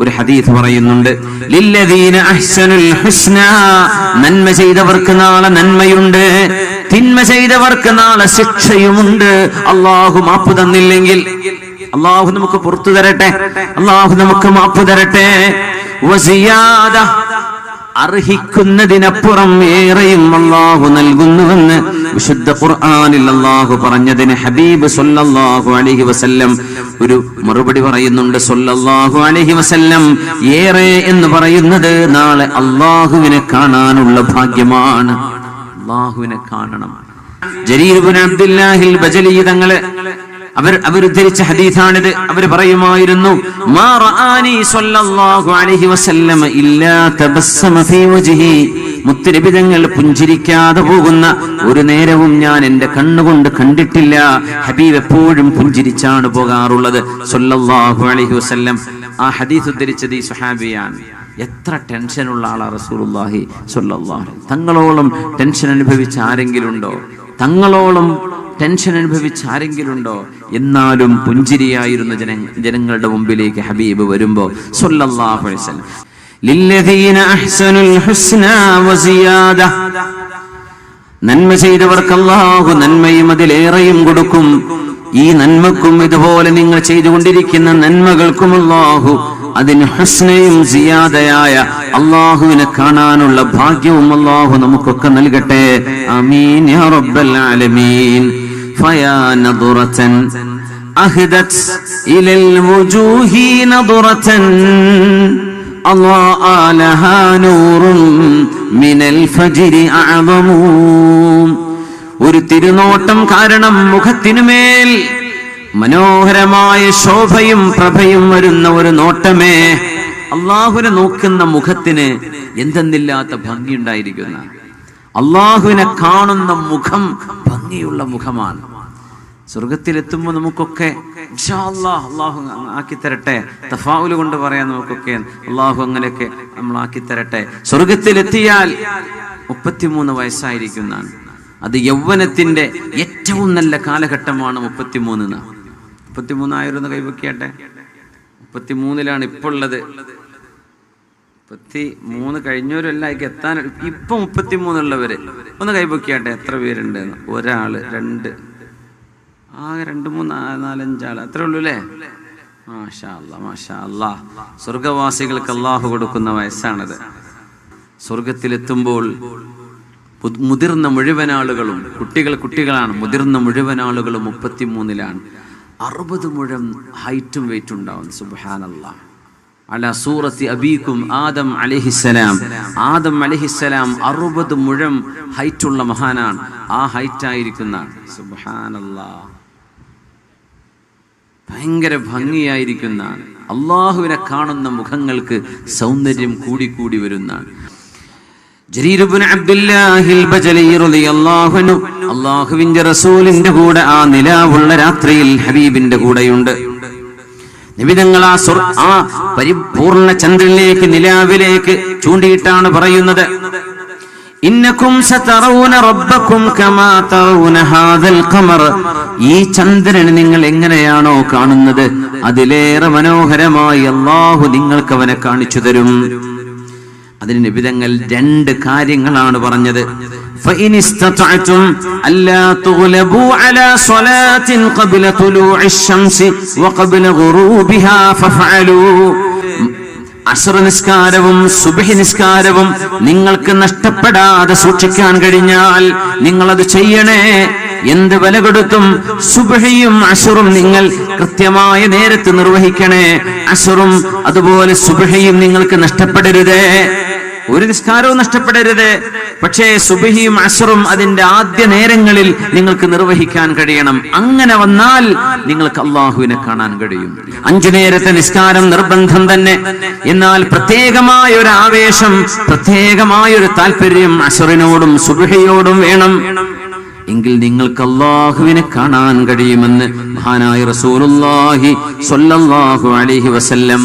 ഒരു ഹദീസ് പറയുന്നുണ്ട് നന്മ ചെയ്തവർക്ക് നാളെ നന്മയുണ്ട്. തിന്മ ചെയ്തവർക്ക് നാളെ ശിക്ഷയുമുണ്ട്. അള്ളാഹു മാപ്പ് തന്നില്ലെങ്കിൽ അള്ളാഹു നമുക്ക് പുറത്തു തരട്ടെ അള്ളാഹു നമുക്ക് മാപ്പ് തരട്ടെ. അർഹിക്കുന്നതിനപ്പുറം ഏറെയും അള്ളാഹു നൽകുന്നുവെന്ന് വിശുദ്ധ ഖുർആനിൽ അള്ളാഹു പറഞ്ഞതിന് ഹബീബ് സല്ലല്ലാഹു അലൈഹി വസല്ലം ഒരു മറുപടി പറയുന്നുണ്ട്. സല്ലല്ലാഹു അലൈഹി വസല്ലം ഏറെ എന്ന് പറയുന്നത് നാളെ അള്ളാഹുവിനെ കാണാനുള്ള ഭാഗ്യമാണ്. അള്ളാഹുവിനെ കാണണം. ജരീർ ഇബ്നു അബ്ദുല്ലാഹിൽ ബജലി തങ്ങൾ അവർ അവർ ഉദ്ധരിച്ച ഹദീസാണിത്. അവർ പറയുമായിരുന്നു മാ റആനി സ്വല്ലല്ലാഹു അലൈഹി വസല്ലമ ഇല്ലാ തബസ്സമ ഫീ വജ്ഹി. മുത്തുനബി തങ്ങൾ പുഞ്ചിരിക്കാതെ പോകുന്ന ഒരു നേരവും ഞാൻ എന്റെ കണ്ണുകൊണ്ട് കണ്ടിട്ടില്ല. ഹബീബ് എപ്പോഴും പുഞ്ചിരിച്ചാണ് പോകാറുള്ളത്. വസല്ലം. ആ ഹദീസ് ഉദ്ധരിച്ചത് ഈ സുഹാബിയാണ് എത്ര ടെൻഷനുള്ള ആളാ റസൂലുള്ളാഹി സ്വല്ലല്ലാഹു അലൈഹി തങ്ങളോളം ടെൻഷൻ അനുഭവിച്ച ആരെങ്കിലും ഉണ്ടോ തങ്ങളോളം ടെൻഷൻ അനുഭവിച്ച ആരെങ്കിലും ഉണ്ടോ എന്നാലും പുഞ്ചിരിയായിരുന്ന ജന ജനങ്ങളുടെ മുമ്പിലേക്ക് ഹബീബ് വരുമ്പോ സ്വല്ലല്ലാഹു അലൈഹി വസല്ലം أحسنوا الحسنى وزيادة. നന്മ ചെയ്തവർക്ക് അല്ലാഹു നന്മയും അതിലേറെയും കൊടുക്കും. ഈ നന്മക്കും ഇതുപോലെ നിങ്ങൾ ചെയ്തുകൊണ്ടിരിക്കുന്ന നന്മകൾക്കും അല്ലാഹു അതിന് ഹുസ്നയും സിയാദയായ അള്ളാഹുവിനെ കാണാനുള്ള ഭാഗ്യവും അല്ലാഹു നമുക്കൊക്കെ നൽകട്ടെ. ആമീൻ യാ റബ്ബൽ ആലമീൻ. ഫയാ നദുറതൻ അഹ്ദത് ഇലൽ വുജൂഹി നദുറതൻ. أضاء لها نور من الفجر أعظم ഒരു തിരുനോട്ടം കാരണം മുഖത്തിനുമേൽ മനോഹരമായ ശോഭയും പ്രഭയും വരുന്ന ഒരു നോട്ടമേ അള്ളാഹുവിനെ നോക്കുന്ന മുഖത്തിന് എന്തെന്നില്ലാത്ത ഭംഗിയുണ്ടായിരിക്കുന്ന അള്ളാഹുവിനെ കാണുന്ന മുഖം ഭംഗിയുള്ള മുഖമാണ് സ്വർഗത്തിലെത്തുമ്പോൾ നമുക്കൊക്കെ അള്ളാഹു ആക്കി തരട്ടെ തഫാവുൽ കൊണ്ട് പറയാൻ നമുക്കൊക്കെ അള്ളാഹു അങ്ങനെയൊക്കെ നമ്മൾ ആക്കി തരട്ടെ സ്വർഗത്തിലെത്തിയാൽ മുപ്പത്തിമൂന്ന് വയസ്സായിരിക്കുന്നതാണ്. അത് യൗവനത്തിന്റെ ഏറ്റവും നല്ല കാലഘട്ടമാണ് മുപ്പത്തിമൂന്ന് മുപ്പത്തിമൂന്നായിരുന്നു കൈവക്കിയാട്ടെ മുപ്പത്തിമൂന്നിലാണ് ഇപ്പോൾ ഉള്ളത്. മുപ്പത്തി മൂന്ന് കഴിഞ്ഞവരല്ലായിക്ക് എത്താൻ ഇപ്പൊ മുപ്പത്തിമൂന്നുള്ളവര് ഒന്ന് കൈപൊക്കിയാട്ടെ എത്ര പേരുണ്ട് ഒരാൾ രണ്ട്. ആകെ രണ്ട് മൂന്ന് നാലഞ്ചാൾ അത്രേ ഉള്ളൂ അല്ലേ മാഷാ അല്ലാ മാഷാ സ്വർഗവാസികൾക്ക് അള്ളാഹു കൊടുക്കുന്ന വയസ്സാണത്. സ്വർഗത്തിലെത്തുമ്പോൾ മുതിർന്ന മുഴുവൻ ആളുകളും കുട്ടികൾ കുട്ടികളാണ് മുതിർന്ന മുഴുവൻ ആളുകളും മുപ്പത്തിമൂന്നിലാണ്. അറുപത് മുഴം ഹൈറ്റും വെയിറ്റും ഉണ്ടാവും സുബാനല്ലാ അല സൂറത്തി അബീക്കും ആദം അലിഹിസലാം ആദം അലിഹിസലാം അറുപത് മുഴം ഹൈറ്റുള്ള മഹാനാണ്. ആ ഹൈറ്റായിരിക്കുന്ന സുബാനല്ലാ ഭയങ്കര ഭംഗിയായിരിക്കുന്ന അള്ളാഹുവിനെ കാണുന്ന മുഖങ്ങൾക്ക് സൗന്ദര്യം കൂടിക്കൂടി വരുന്നതാണ്. അല്ലാഹുവിന്റെ റസൂലിന്റെ കൂടെ ആ നിലാവുള്ള രാത്രിയിൽ ഹബീബിന്റെ കൂടെയുണ്ട്. നിബിതങ്ങൾ ആ സ്വർഗ ആ പരിപൂർണ ചന്ദ്രനിലേക്ക് നിലാവിലേക്ക് ചൂണ്ടിയിട്ടാണ് പറയുന്നത്. ഇന്നക്കും സതറൂന റബ്ബക്കും കമാ തറൂന ഹാദൽ ഖമർ ഈ ചന്ദ്രനെ നിങ്ങൾ എങ്ങനെയാണോ കാണുന്നത് അതിലേറെ മനോഹരമായി അള്ളാഹു നിങ്ങൾക്ക് അവനെ കാണിച്ചു തരും അതിന് നിബിതങ്ങൾ രണ്ട് കാര്യങ്ങളാണ് പറഞ്ഞത് فإن استطعتم ألا تغلبوا على صلاة قبل طلوع الشمس وقبل غروبها فافعلوا അസുറ നിസ്കാരവും സുബഹി നിസ്കാരവും നിങ്ങൾക്ക് നഷ്ടപ്പെടാതെ സൂക്ഷിക്കാൻ കഴിഞ്ഞാൽ നിങ്ങളത് ചെയ്യണേ. എന്ത് വില കൊടുത്തും സുബഹിയും അസുറും നിങ്ങൾ കൃത്യമായ നേരത്ത് നിർവഹിക്കണേ. അസുറും അതുപോലെ സുബഹയും നിങ്ങൾക്ക് നഷ്ടപ്പെടരുതേ. ഒരു നിസ്കാരവും നഷ്ടപ്പെടരുത്. പക്ഷേ സുബഹിയും അസറും അതിന്റെ ആദ്യ നേരങ്ങളിൽ നിങ്ങൾക്ക് നിർവഹിക്കാൻ കഴിയണം. അങ്ങനെ വന്നാൽ നിങ്ങൾക്ക് അള്ളാഹുവിനെ കാണാൻ കഴിയും. അഞ്ചു നേരത്തെ നിസ്കാരം നിർബന്ധം തന്നെ. എന്നാൽ പ്രത്യേകമായ ഒരു ആവേശം പ്രത്യേകമായ ഒരു താല്പര്യം അസറിനോടും സുബഹിയോടും വേണം. എങ്കിൽ നിങ്ങൾക്ക് അള്ളാഹുവിനെ കാണാൻ കഴിയുമെന്ന് മഹാനായ റസൂലുള്ളാഹി സ്വല്ലല്ലാഹു അലൈഹി വസല്ലം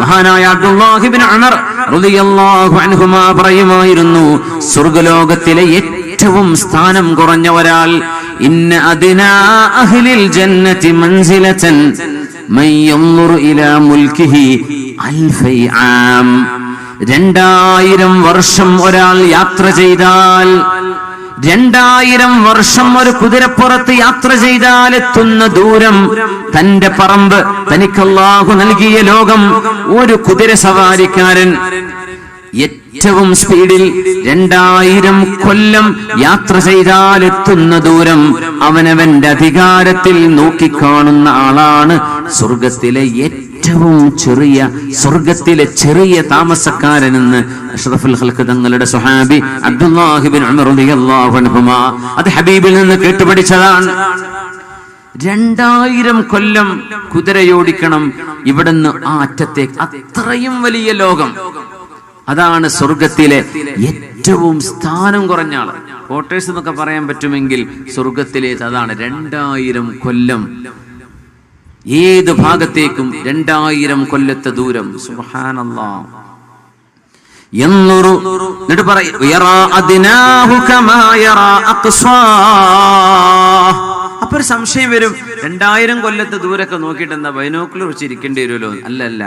മഹാനായ അബ്ദുല്ലാഹിബിൻ ഉമർ റളിയല്ലാഹു അൻഹുമാ പറയുമായിരുന്നു സ്വർഗലോകത്തിലെ ഏറ്റവും സ്ഥാനം കുറഞ്ഞ ഒരാൾ ഇന്ന അദിനാ അഹ്ലിൽ ജന്നതി മൻസിലതൻ മൻ യൻദുറു ഇലാ മുൽകിഹി അൽഫൈ ആം. രണ്ടായിരം വർഷം ഒരാൾ യാത്ര ചെയ്താൽ രണ്ടായിരം വർഷം ഒരു കുതിരപ്പുറത്ത് യാത്ര ചെയ്താലെത്തുന്ന ദൂരം തന്റെ പറമ്പ് തനിക്കല്ലാഹു നൽകിയ ലോകം ഒരു കുതിര സവാരിക്കാരൻ. ഏറ്റവും സ്പീഡിൽ രണ്ടായിരം കൊല്ലം യാത്ര ചെയ്താലെത്തുന്ന ദൂരം അവനവന്റെ അധികാരത്തിൽ നോക്കിക്കാണുന്ന ആളാണ് സ്വർഗത്തിലെ ഏറ്റവും ചെറിയ സ്വർഗത്തിലെ ചെറിയ താമസക്കാരനെന്ന് അഷ്റഫുൽ ഹൽക്ക് തങ്ങളുടെ സുഹാബി അബ്ദുല്ലാഹിബിൻ അത് ഹബീബിൽ നിന്ന് കേട്ടുപഠിച്ചതാണ്. രണ്ടായിരം കൊല്ലം കുതിരയോടിക്കണം ഇവിടുന്ന് ആ അറ്റത്തേക്ക് അത്രയും വലിയ ലോകം. അതാണ് സ്വർഗത്തിലെ ഏറ്റവും സ്ഥാനം കുറഞ്ഞ ആൾ. ക്വാർട്ടേഴ്സ് എന്നൊക്കെ പറയാൻ പറ്റുമെങ്കിൽ സ്വർഗത്തിലെ അതാണ്. രണ്ടായിരം കൊല്ലം ഏത് ഭാഗത്തേക്കും രണ്ടായിരം കൊല്ലത്തെ ദൂരം. സുഹാനല്ലാ എന്നൊരു എന്നിട്ട് പറയും അപ്പൊ ഒരു സംശയം വരും. രണ്ടായിരം കൊല്ലത്തെ ദൂരൊക്കെ നോക്കിയിട്ട് എന്താ ബൈനോക്കുലർ വെച്ച് ഇരിക്കേണ്ടി വരുമല്ലോ? അല്ലല്ല.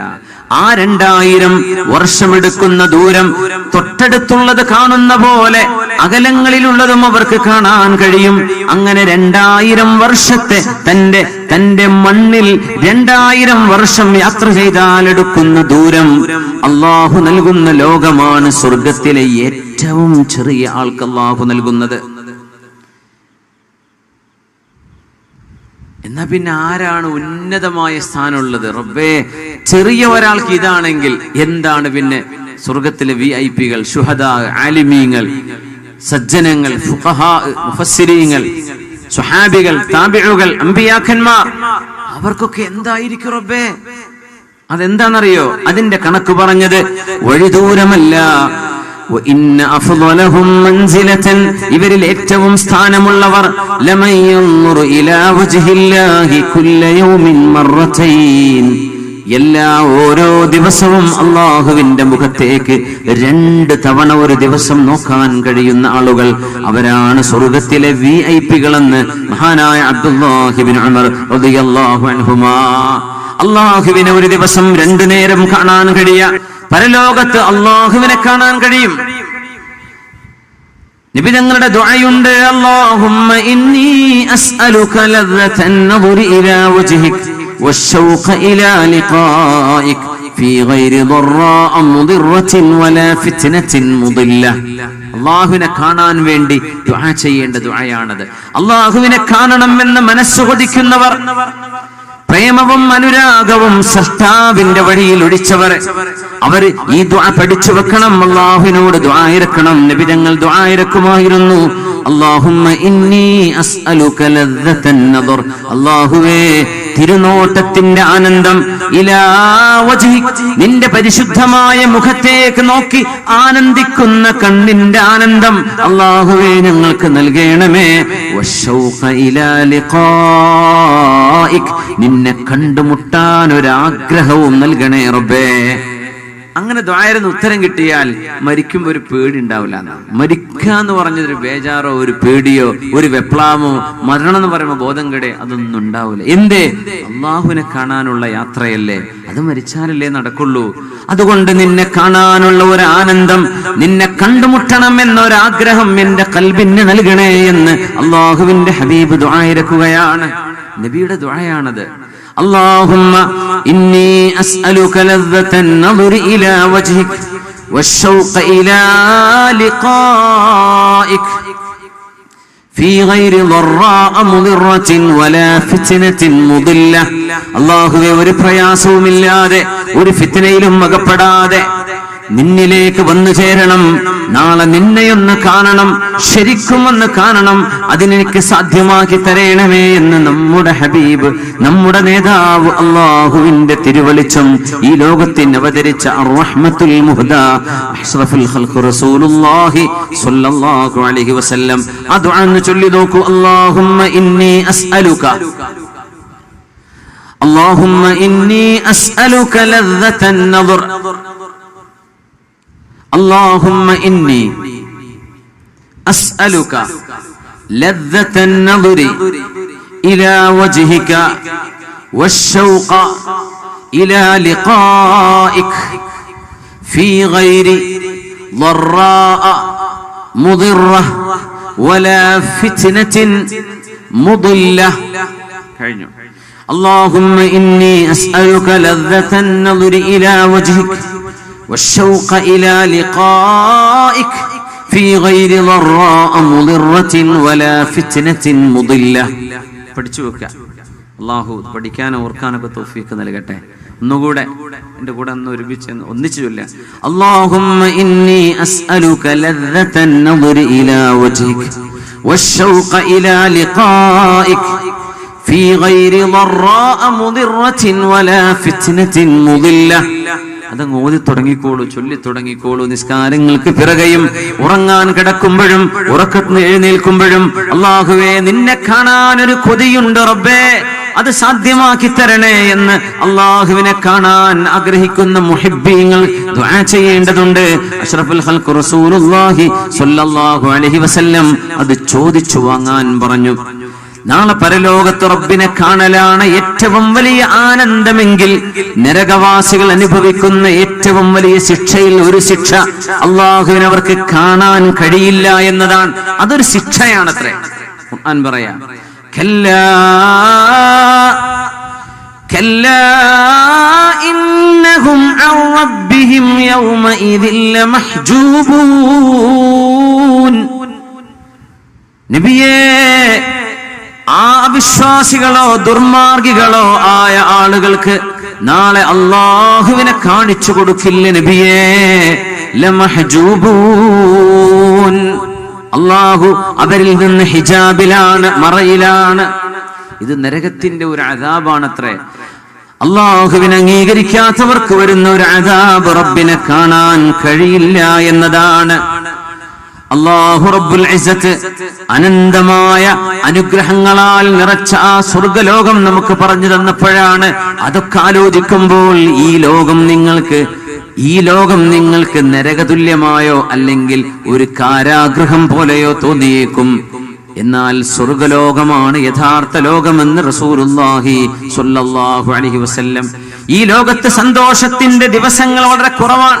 ആ രണ്ടായിരം വർഷമെടുക്കുന്ന ദൂരം തൊട്ടടുത്തുള്ളത് കാണുന്ന പോലെ അകലങ്ങളിലുള്ളതും അവർക്ക് കാണാൻ കഴിയും. അങ്ങനെ രണ്ടായിരം വർഷത്തെ തന്റെ തന്റെ മണ്ണിൽ രണ്ടായിരം വർഷം യാത്ര ചെയ്താൽ എടുക്കുന്ന ദൂരം അള്ളാഹു നൽകുന്ന ലോകമാണ് സ്വർഗത്തിലെ ഏറ്റവും ചെറിയ ആൾക്ക് അള്ളാഹു നൽകുന്നത്. എന്നാ പിന്നെ ആരാണ് ഉന്നതമായ സ്ഥാനമുള്ളത്? റബ്ബേ ചെറിയ ഒരാൾക്ക് ഇതാണെങ്കിൽ എന്താണ് പിന്നെ സ്വർഗത്തിലെ വി ഐ പികൾ ഷുഹദ ആലിമീങ്ങൾ സജ്ജനങ്ങൾ മുഫസ്സിരീങ്ങൾ സുഹാബികൾ താബിഴുകൾ അമ്പിയാക്കന്മാർ അവർക്കൊക്കെ എന്തായിരിക്കും റബ്ബേ? അതെന്താണെന്നറിയോ? അതിന്റെ കണക്ക് പറഞ്ഞത് വഴിദൂരമല്ല. ഇവരിൽ ഏറ്റവും സ്ഥാനമുള്ളവർ എല്ലാ ഓരോ ദിവസവും അള്ളാഹുവിന്റെ മുഖത്തേക്ക് രണ്ട് തവണ ഒരു ദിവസം നോക്കാൻ കഴിയുന്ന ആളുകൾ അവരാണ് സ്വർഗത്തിലെ വി ഐ പികളെന്ന് മഹാനായ അബ്ദുല്ലാഹിബിൻ അമർ അള്ളാഹുവിനെ ഒരു ദിവസം രണ്ടു നേരം കാണാൻ കഴിയ പരലോകത്ത് അള്ളാഹുവിനെ കാണാൻ കഴിയും നബി തങ്ങളുടെ ദുആയുണ്ട് അല്ലാഹുമ്മ ഇന്നി അസ്അലുക ലദ്ദതൻ നദുരി ഇലാ വജ്ഹിക് والشوق إلى لقائك في غير ضراء مضرة ولا فتنة مضلة അള്ളാഹുവിനെ കാണാൻ വേണ്ടി ദുആ ചെയ്യേണ്ട ദുആയാണത് അള്ളാഹുവിനെ കാണണമെന്ന് മനസ്സ് കൊതിക്കുന്നവർ പ്രേമവും അനുരാഗവും സൃഷ്ടാവിന്റെ വഴിയിൽ ഒഴിച്ചവർ. അവർ ഈ ദ്വാ പഠിച്ചു വെക്കണം. അള്ളാഹുവിനോട് ദ്വായിരക്കണം നബിതങ്ങൾ ദ്വായിരക്കുമായിരുന്നു അള്ളാഹുമ്മ ഇന്നി അസ്അലുക നദർ. അള്ളാഹുവേ തിരുനോട്ടത്തിന്റെ ആനന്ദം നിന്റെ പരിശുദ്ധമായ മുഖത്തേക്ക് നോക്കി ആനന്ദിക്കുന്ന കണ്ണിന്റെ ആനന്ദം അള്ളാഹുവേ ഞങ്ങൾക്ക് നൽകണമേ. നിന്നെ കണ്ടുമുട്ടാൻ ഒരാഗ്രഹവും നൽകണേ റബ്ബേ. അങ്ങനെ ദ്വായരന്ന് ഉത്തരം കിട്ടിയാൽ മരിക്കുമ്പോ ഒരു പേടി ഉണ്ടാവില്ല മരിക്കുക എന്ന് പറഞ്ഞൊരു ബേജാറോ ഒരു പേടിയോ ഒരു വെപ്ലാമോ മരണം എന്ന് പറയുമ്പോ ബോധം കെടെ അതൊന്നും ഉണ്ടാവില്ല. എന്തേ? അള്ളാഹുവിനെ കാണാനുള്ള യാത്രയല്ലേ? അത് മരിച്ചാലല്ലേ നടക്കുള്ളൂ. അതുകൊണ്ട് നിന്നെ കാണാനുള്ള ഒരു ആനന്ദം നിന്നെ കണ്ടുമുട്ടണം എന്നൊരാഗ്രഹം എന്റെ കൽബിന് നൽകണേ എന്ന് അള്ളാഹുവിന്റെ ഹബീബ് ദ്വായിരക്കുകയാണ് നബിയുടെ ദ്വായാണത് اللهم إني أسألك لذة النظر إلى وجهك والشوق إلى لقائك في غير ضراء مضرة ولا فتنة مضلة അള്ളാഹുവെ ഒരു പ്രയാസവുമില്ലാതെ ഒരു ഫിത്തനയിലും അകപ്പെടാതെ നിന്നിലേക്ക് വന്നു ചേരണം നാളെ നിന്നെയൊന്ന് കാണണം ശരിക്കും ഒന്ന് കാണണം അതിനെനിക്ക് സാധ്യമാക്കി തരേണമേ എന്ന് നമ്മുടെ ഹബീബ് നമ്മുടെ നേതാവ് അള്ളാഹുവിന്റെ തിരുവളിച്ചം ഈ ലോകത്തിന് അവതരിച്ച അർറഹ്മത്തുൽ മുഹ്ദ അഷ്റഫുൽ ഖൽഖ് റസൂലുള്ളാഹി സ്വല്ലല്ലാഹു അലൈഹി വസല്ലം ആ ദുആ ഒന്ന് ചൊല്ലി നോക്കൂ അല്ലാഹുമ്മ ഇന്നി അസ്അലുക اللهم إني أسألك لذة النظر اللهم إني أسألك لذة النظر إلى وجهك والشوق إلى لقائك في غير ضراء مضرة ولا فتنة مضلة. اللهم إني أسألك لذة النظر إلى وجهك والشوق إلى لقائك في غير ضراء مضرة ولا فتنة مضلة പഠിച്ചു വെക്കുക അള്ളാഹു പഠിക്കാനോ ഓർക്കാനൊക്കെ തോഫീക്ക് നൽകട്ടെ ഒന്നുകൂടെ എന്റെ കൂടെ ഒന്ന് ഒരുമിച്ച് ഒന്ന് ഒന്നിച്ചു ചൊല്ല اللهم إني أسألك لذة النظر إلى وجهك والشوق إلى لقائك في غير ضراء مضرة ولا فتنة مضلة അതങ്ങ് ഓതി തുടങ്ങിക്കോളൂ ചൊല്ലി തുടങ്ങിക്കോളൂ. നിസ്കാരങ്ങൾക്ക് പിറകയും ഉറങ്ങാൻ കിടക്കുമ്പോഴും ഉറക്കത്തിന് എഴുന്നേൽക്കുമ്പോഴും അള്ളാഹുവേ നിന്നെ കാണാൻ ഒരു കൊതിയുണ്ട് റബ്ബേ. അത് സാധ്യമാക്കി തരണേ എന്ന് അള്ളാഹുവിനെ കാണാൻ ആഗ്രഹിക്കുന്ന മുഹിബ്ബീങ്ങൾ ദുആ ചെയ്യേണ്ടതുണ്ട്. അഷ്റഫുൽ റസൂലുള്ളാഹി സ്വല്ലല്ലാഹു അലൈഹി വസല്ലം അത് ചോദിച്ചു വാങ്ങാൻ പറഞ്ഞു. നാളെ പരലോകത്ത് റബ്ബിനെ കാണലാണ് ഏറ്റവും വലിയ ആനന്ദമെങ്കിൽ നരകവാസികൾ അനുഭവിക്കുന്ന ഏറ്റവും വലിയ ശിക്ഷയിൽ ഒരു ശിക്ഷ അള്ളാഹുവിനവർക്ക് കാണാൻ കഴിയില്ല എന്നതാണ്. അതൊരു ശിക്ഷയാണത്രേ. ഖുർആൻ പറയാം ഇന്നഹും നബിയേ ആ അവിശ്വാസികളോ ദുർമാർഗികളോ ആയ ആളുകൾക്ക് നാളെ അള്ളാഹുവിനെ കാണിച്ചു കൊടുക്കില്ല നബിയേ? ലമഹജൂബൂൻ. അള്ളാഹു അവരിൽ നിന്ന് ഹിജാബിലാണ് മറയിലാണ്. ഇത് നരകത്തിന്റെ ഒരു അതാപാണത്രേ അള്ളാഹുവിനെ അംഗീകരിക്കാത്തവർക്ക് വരുന്ന ഒരു അതാബ് റബ്ബിനെ കാണാൻ കഴിയില്ല എന്നതാണ്. അള്ളാഹു റബ്ബുൽ ഇസ്സത്ത് അനന്തമായ അനുഗ്രഹങ്ങളാൽ നിറച്ച ആ സ്വർഗലോകം നമുക്ക് പറഞ്ഞു തന്നപ്പോഴാണ് അതൊക്കെ ആലോചിക്കുമ്പോൾ ഈ ലോകം നിങ്ങൾക്ക് ഈ ലോകം നിങ്ങൾക്ക് നരകതുല്യമായോ അല്ലെങ്കിൽ ഒരു കാരാഗ്രഹം പോലെയോ തോന്നിയേക്കും. എന്നാൽ സ്വർഗലോകമാണ് യഥാർത്ഥ ലോകമെന്ന് റസൂലുള്ളാഹി സ്വല്ലല്ലാഹു അലൈഹി വസല്ലം ഈ ലോകത്ത് സന്തോഷത്തിന്റെ ദിവസങ്ങൾ വളരെ കുറവാണ്.